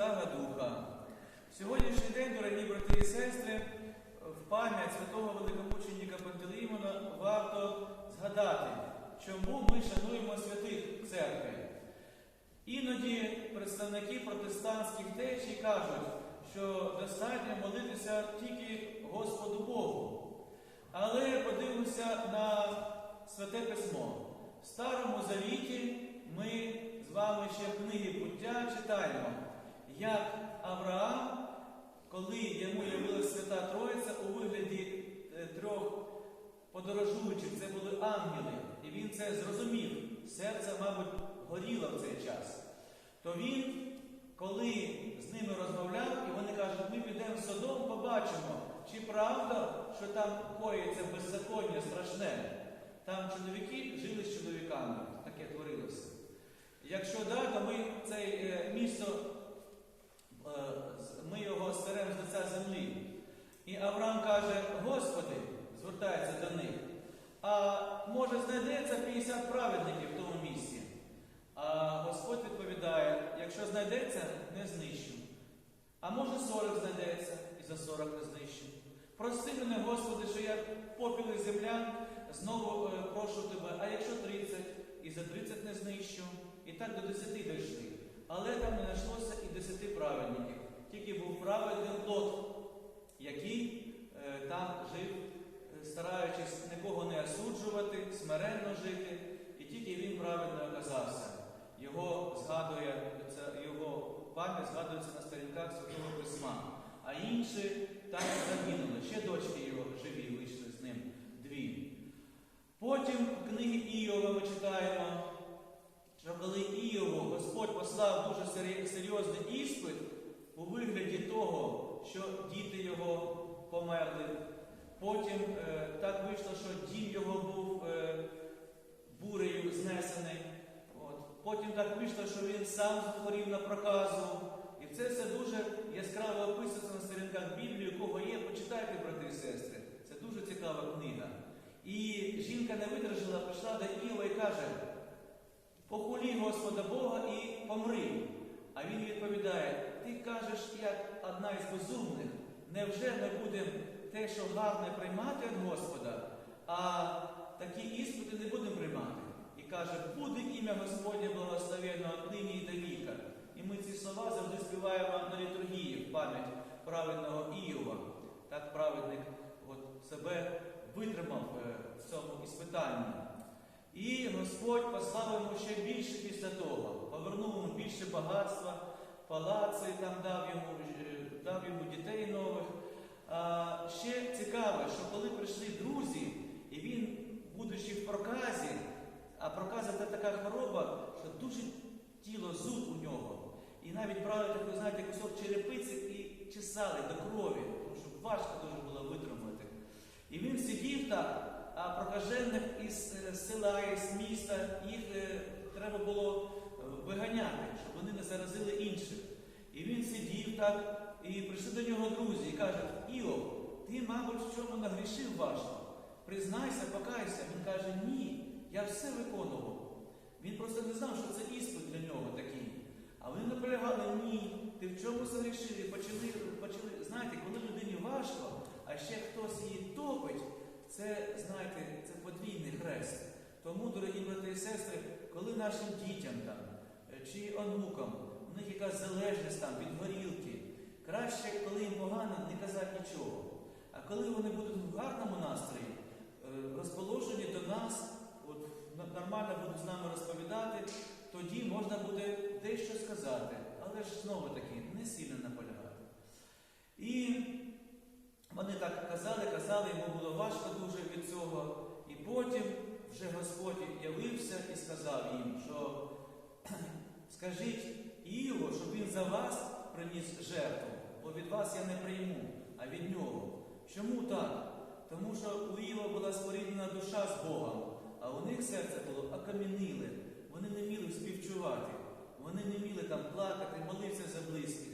Святого Духа. Сьогоднішній день, дорогі брати і сестри, в пам'ять святого великомученика Пантелеймона варто згадати, чому ми шануємо святих в церкві. Іноді представники протестантських течій кажуть, що достатньо молитися тільки Господу Богу. Але подивимося на Святе Письмо. В Старому Завіті ми з вами ще в книгі буття як Авраам, коли йому явилася Свята Троїця у вигляді е, трьох подорожуючих, це були ангели, і він це зрозумів. Серце, мабуть, горіло в цей час. То він, коли з ними розмовляв, і вони кажуть, ми підемо в Содом, побачимо, чи правда, що там коїться беззаконня страшне. Там чоловіки жили з чоловіками, таке творилося. Якщо да, то ми це е, місто, е, з- ми його стеремо з лиця землі. І Авраам каже, Господи, звертається до них, а може знайдеться 50 праведників в тому місці? А Господь відповідає, якщо знайдеться, не знищу. А може 40 знайдеться, і за 40 не знищу. Прости мене, Господи, що я попіл із землян, знову е, прошу тебе, а якщо 30, і за 30 не знищу. І так до 10 дійшли. Але там не знайшлося і 10 праведників. Тільки був праведний Лот, який смиренно жити, і тільки він праведно оказався. Його згадує, це, його пам'ять згадується на сторінках Святого Письма. А інші так загинули. Ще дочки його живі вийшли з ним дві. Потім в книгі Іова ми читаємо, що коли Іову Господь послав дуже серйозний іспит у вигляді того, що діти його померли. Потім е, так вийшло, що дім його був е, бурею знесений. От. Потім так вийшло, що він сам захворів на проказу. І це все дуже яскраво описується на сторінках Біблії, у кого є, почитайте, брати і сестри. Це дуже цікава книга. І жінка не видержала, прийшла до Іова і каже: похулі Господа Бога і помри. А він відповідає: Ти кажеш, як одна із безумних, невже ми будемо те, що гарне приймати Господа, а такі іспити не будемо приймати? І каже, буде ім'я Господнє благословенно нині і до віка. І ми ці слова завжди співаємо на літургії в пам'ять праведного Іова. Так праведник от, себе витримав е, в цьому іспитанні. І Господь послав йому ще більше після того, повернув йому більше багатства, палаци там дав йому, е, дав йому дітей нових. Ще цікаве, що коли прийшли друзі, і він, будучи в проказі, а проказа це така хвороба, що дуже тіло зуд у нього. І навіть брали таку, знаєте, кусок черепиці і чесали до крові, тому що важко дуже було витримати. І він сидів так, а прокажених із е, села, із міста, їх е, треба було е, виганяти, щоб вони не заразили інших. І він сидів так, і прийшли до нього друзі і кажуть, ти, мабуть, в чому нагрішив важко. Признайся, покайся. Він каже, ні, я все виконував. Він просто не знав, що це іспит для нього такий. А вони наполягали, ні, ти в чому загрішив? І почали, почали, знаєте, коли людині важко, а ще хтось її топить, це, знаєте, це подвійний хрест. Тому, дорогі брати і сестри, коли нашим дітям там е, чи онукам, у них якась залежність там від горілки, краще, коли їм погано, не казати нічого. А коли вони будуть в гарному настрої, е, розположені до нас, от нормально будуть з нами розповідати, тоді можна буде дещо сказати, але ж знову таки не сильно наполягати. І вони так казали, казали, йому було важко дуже від цього. І потім вже Господь явився і сказав їм, що скажіть Іову, щоб він за вас приніс жертву, бо від вас я не прийму, а від нього. Чому так? Тому що у Іова була споріднена душа з Богом, а у них серце було окам'яніле. Вони не вміли співчувати, вони не вміли там плакати, молитися за близьких.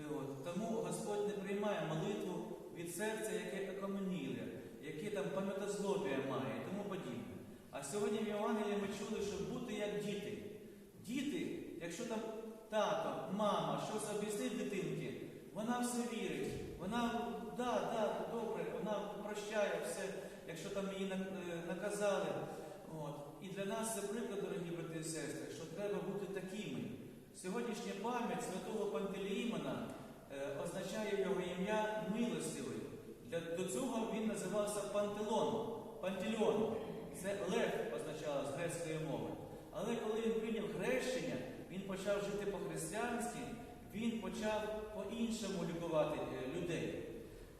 Е, От. Тому Господь не приймає молитву від серця, яке окаменіле, яке там пам'ятозлобія має і тому подібне. А сьогодні в Євангелії ми чули, що бути як діти. Діти, якщо там тато, мама щось об'яснив дитинки, вона все вірить. Вона, да, да, добре, вона прощає все, якщо там її е, наказали. От. І для нас це приклад, дорогі брати і сестри, що треба бути такими. Сьогоднішня пам'ять святого Пантелеїмона е, означає його ім'я милостивий. Для, до цього він називався Пантелон. Пантелеон. Це лев означало з грецької мови. Але коли він прийняв хрещення, він почав жити по-християнськи, він почав по-іншому лікувати е, людей.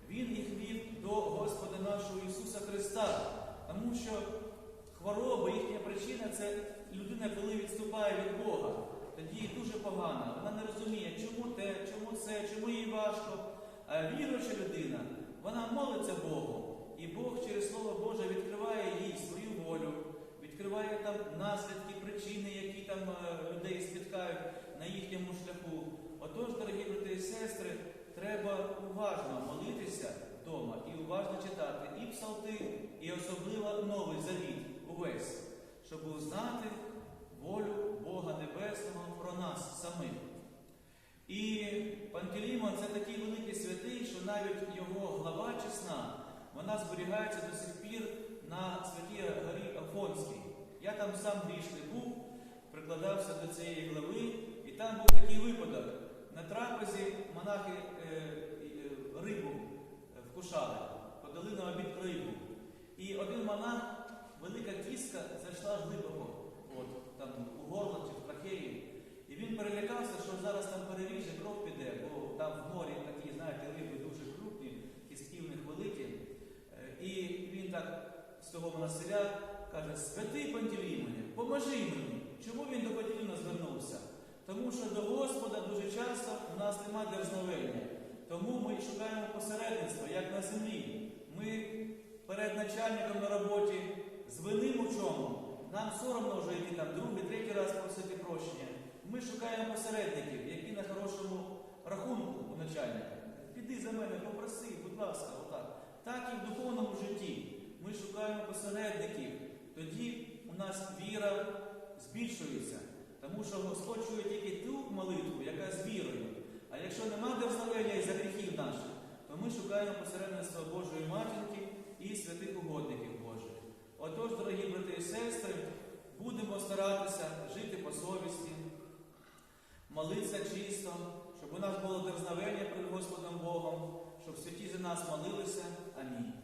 Він їх вів до Господа нашого Ісуса Христа, тому що хвороба, їхня причина це людина, коли відступає від Бога. Тоді їй дуже погано. Вона не розуміє, чому те, чому це, чому їй важко. А віруюча людина, вона молиться Богу. І Бог через Слово Боже відкриває їй свою волю, відкриває там наслідки, причини, які там е, людей спіткають на їхньому шляху. Отож, дорогі брати і сестри, треба уважно молитися вдома і уважно читати і псалти, і особливо Новий Завіт увесь, щоб узнати волю Бога Небесного про нас самих. І Пантелеймон це такий великий святий, що навіть його глава чесна, вона зберігається до сих пір на святій горі Афонській. Я там сам грішний був, прикладався до цієї глави, і там був такий випадок. На трапезі монахи е, е, рибу е, вкушали, подали на обід рибу. І один монах, велика кіска, зайшла глибоко, от, там у горло чи в трахеї. І він перелякався, що зараз там переріже, кров піде, бо там в морі такі, знаєте, риби дуже крупні, кістки в них великі. І він так з того монастиря каже: Святий Пантелеймоне, поможи мені. Чому він до Пантелеймона звернувся? Тому що до Господа дуже часто у нас немає дерзновення. Тому ми шукаємо посередництва, як на землі. Ми перед начальником на роботі звинимо в чому. Нам соромно вже йти там другий, третій раз просити прощення. Ми шукаємо посередників, які на хорошому рахунку у начальника. Піди за мене, попроси, будь ласка, отак. Так і в духовному житті. Ми шукаємо посередників. Тоді у нас віра збільшується. Тому що Господь чує тільки ту молитву, яка з вірою. А якщо нема дерзновення і за гріхів наших, то ми шукаємо посередництва Божої матінки і святих угодників Божих. Отож, дорогі брати і сестри, будемо старатися жити по совісті, молитися чисто, щоб у нас було дерзновення перед Господом Богом, щоб святі за нас молилися. Амінь.